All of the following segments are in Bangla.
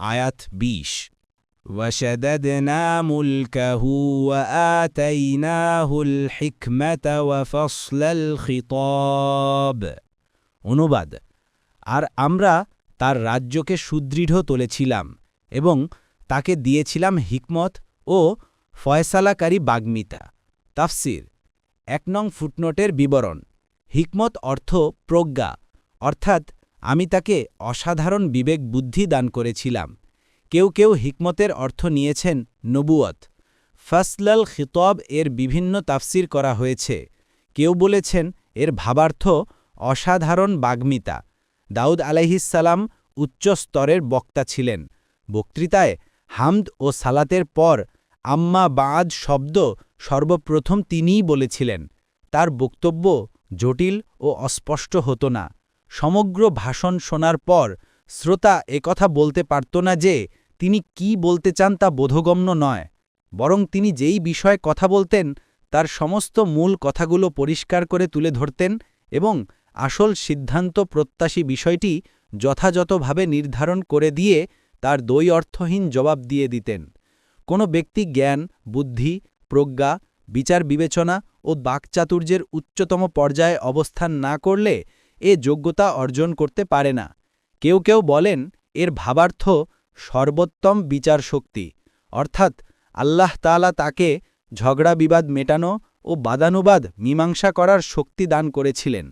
আয়াত বিশ وشددنا ملكه وآتيناه الحكمة وفصل الخطاب অনুবাদ আর আমরা তার রাজ্যকে সুদৃঢ় তুলেছিলাম এবং তাকে দিয়েছিলাম হিকমত ও ফয়সালাকারী বাগ্মিতা তাফসির এক নং ফুটনোটের বিবরণ হিকমত অর্থ প্রজ্ঞা অর্থাৎ আমি তাকে অসাধারণ বিবেক বুদ্ধি দান করেছিলাম। কেউ কেউ হিকমতের অর্থ নিয়েছেন নবুয়ত ফাসলাল খিতব এর বিভিন্ন তাফসির করা হয়েছে। কেউ বলেছেন এর ভাবার্থ অসাধারণ বাগ্মিতা। দাউদ আলাইহিসালাম উচ্চ স্তরের বক্তা ছিলেন। বক্তৃতায় হামদ ও সালাতের পর আম্মা বাদ শব্দ সর্বপ্রথম তিনিই বলেছিলেন। তার বক্তব্য জটিল ও অস্পষ্ট হতো না। সমগ্র ভাষণ শোনার পর শ্রোতা একথা বলতে পারত না যে তিনি কি বলতে চান তা বোধগম্য নয়, বরং তিনি যেই বিষয়ে কথা বলতেন তার সমস্ত মূল কথাগুলো পরিষ্কার করে তুলে ধরতেন এবং আসল সিদ্ধান্ত প্রত্যাশী বিষয়টি যথাযথভাবে নির্ধারণ করে দিয়ে তার দই অর্থহীন জবাব দিয়ে দিতেন। কোনো ব্যক্তি জ্ঞান, বুদ্ধি, প্রজ্ঞা, বিচার বিবেচনা ও বাকচাতুর্যের উচ্চতম পর্যায়ে অবস্থান না করলে এ যোগ্যতা অর্জন করতে পারে না। কেউ কেউ বলেন, এর ভাবার্থ সর্বোত্তম বিচার শক্তি। অর্থাৎ আল্লাহ তাআলা তাকে ঝগড়া বিবাদ মেটানো ও বাদানুবাদ মীমাংসা করার শক্তি দান করেছিলেন।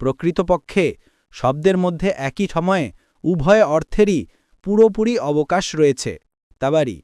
প্রকৃতপক্ষে শব্দের মধ্যে একই সময়ে উভয় অর্থেরই পুরোপুরি অবকাশ রয়েছে। তাবারি